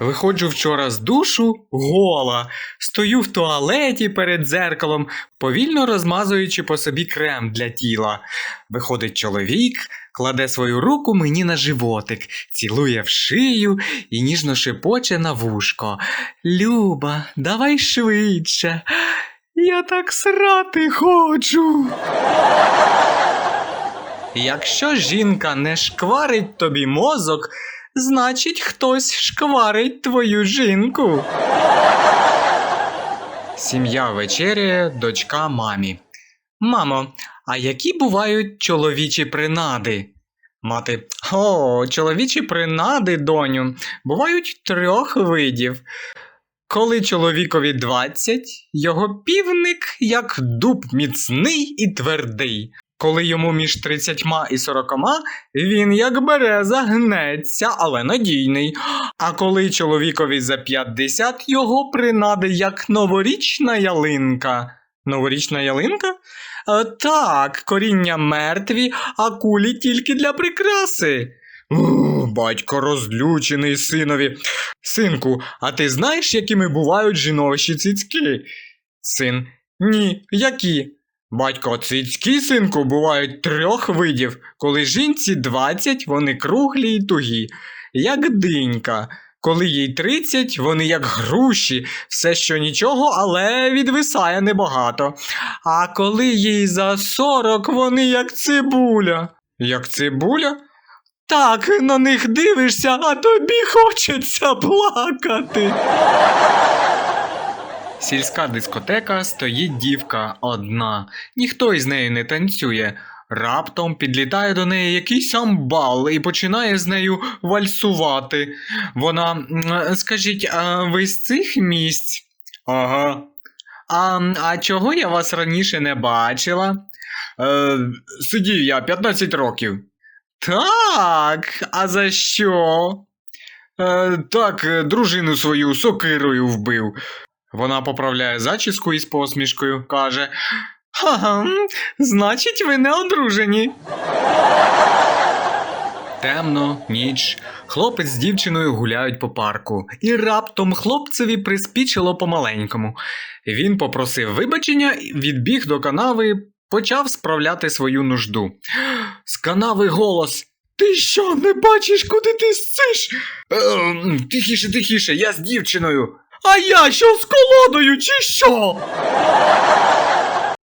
Виходжу вчора з душу гола. Стою в туалеті перед дзеркалом, повільно розмазуючи по собі крем для тіла. Виходить чоловік, кладе свою руку мені на животик, цілує в шию і ніжно шепоче на вушко. Люба, давай швидше. Я так срати хочу. Якщо жінка не шкварить тобі мозок, значить хтось шкварить твою жінку. Сім'я вечеряє, дочка мамі. Мамо, а які бувають чоловічі принади? Мати. О, чоловічі принади, доню, бувають трьох видів. Коли чоловікові 20, його півник як дуб міцний і твердий. Коли йому між 30 і 40, він як береза гнеться, але надійний. А коли чоловікові за 50, його принади як новорічна ялинка. Новорічна ялинка? Е, так, коріння мертві, а кулі тільки для прикраси. Батько розлючений синові. Синку, а ти знаєш, якими бувають жіночі цицьки? Син. Ні, які? Батько, цицьки, синку, бувають трьох видів. Коли жінці 20, вони круглі й тугі, як динька. Коли їй 30, вони як груші, все що нічого, але відвисає небагато. А коли їй за 40, вони як цибуля. Як цибуля? Так, на них дивишся, а тобі хочеться плакати. Сільська дискотека стоїть дівка одна, ніхто із нею не танцює. Раптом підлітає до неї якийсь амбал і починає з нею вальсувати. Вона, скажіть, а ви з цих місць? Ага. А, а чого я вас раніше не бачила? Е, сидів я 15 років. Так, а за що? Е, так, дружину свою сокирою вбив. Вона поправляє зачіску із посмішкою, каже: Ха, значить, ви не одружені. Темно, ніч. Хлопець з дівчиною гуляють по парку, і раптом хлопцеві приспічило помаленькому. Він попросив вибачення, відбіг до канави, почав справляти свою нужду. З канави голос. Ти що, не бачиш, куди ти сциш? Е, тихіше, тихіше, я з дівчиною. А я що з колодою, чи що?